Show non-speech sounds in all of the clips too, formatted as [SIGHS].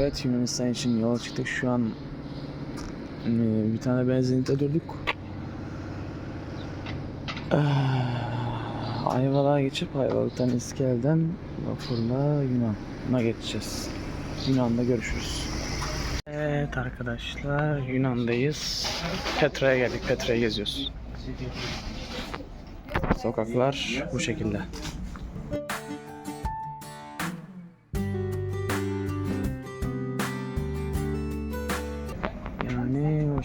Evet Yunanistan için yola çıktık. Şu an e, bir tane benzinlikte durduk. Ah, Ayvalık'a geçip Ayvalık'tan İskel'den vapurla Yunan'a geçeceğiz. Yunan'da görüşürüz. Evet arkadaşlar Yunan'dayız. Petra'ya geldik. Petra'ya geziyoruz. Sokaklar bu şekilde.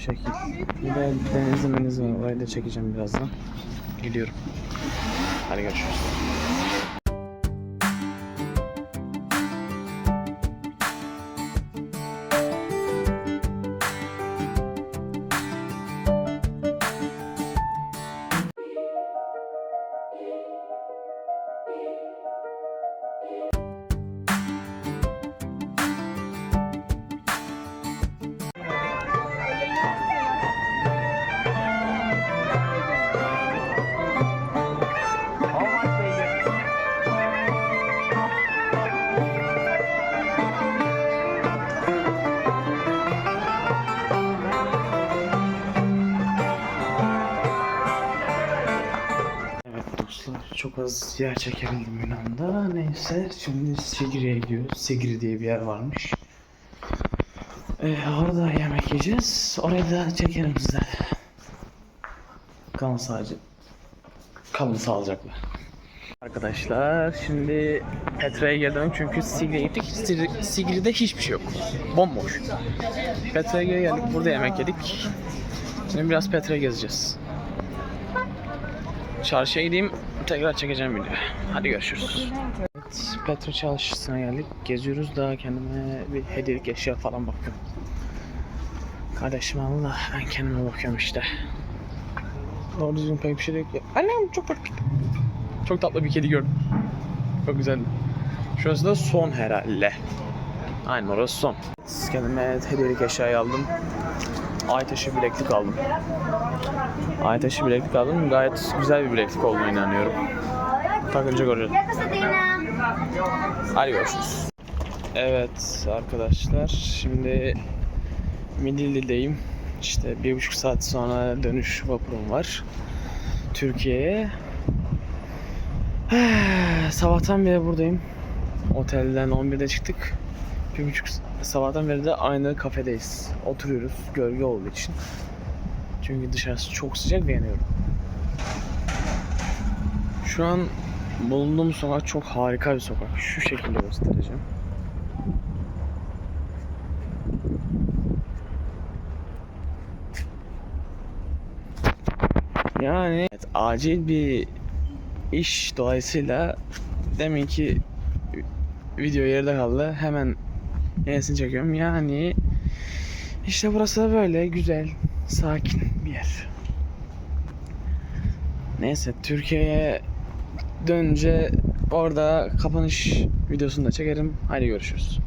Yani o şekil. Bir de deniz meniz var. Orayı da çekeceğim birazdan. Gidiyorum. Hadi görüşürüz. Çok az yer çekebildim Yunan'da. Neyse şimdi Sigiri'ye gidiyoruz. Sigiri diye bir yer varmış. Ee, orada yemek yiyeceğiz. Orayı da çekerim size. Kalın sadece. Kalın sağlıcakla. Arkadaşlar şimdi Petra'ya geldim çünkü Sigiri'ye gittik. Sigiri'de hiçbir şey yok. Bomboş. Petra'ya geldik. Burada yemek yedik. Şimdi biraz Petra'ya gezeceğiz. Çarşıya gideyim tekrar çekeceğim video. Hadi görüşürüz. Evet, Petro çarşısına geldik. Geziyoruz da kendime bir hediyelik eşya falan bakıyorum. Kardeşim Allah ben kendime bakıyorum işte. Doğru düzgün pek bir şey yok. Annem çok tatlı. Çok tatlı bir kedi gördüm. Çok güzel. Şurası da son herhalde. Aynen orası son. Kendime hediyelik eşyayı aldım. Aytaşı bileklik aldım. Aytaşı bileklik aldım. Gayet güzel bir bileklik olduğunu inanıyorum. Takınca göreceğiz. Hadi görüşürüz. Evet arkadaşlar şimdi Midilli'deyim. İşte bir buçuk saat sonra dönüş vapurum var. Türkiye'ye. [SIGHS] Sabahtan beri buradayım. Otelden 11'de çıktık. Bir buçuk sabahtan beri de aynı kafedeyiz. Oturuyoruz gölge olduğu için. Çünkü dışarısı çok sıcak ve yanıyorum. Şu an bulunduğum sokak çok harika bir sokak. Şu şekilde göstereceğim. Yani evet, acil bir iş dolayısıyla demin ki video yerde kaldı. Hemen yenisini çekiyorum. Yani işte burası da böyle güzel, sakin bir yer. Neyse Türkiye'ye dönünce orada kapanış videosunu da çekerim. Hadi görüşürüz.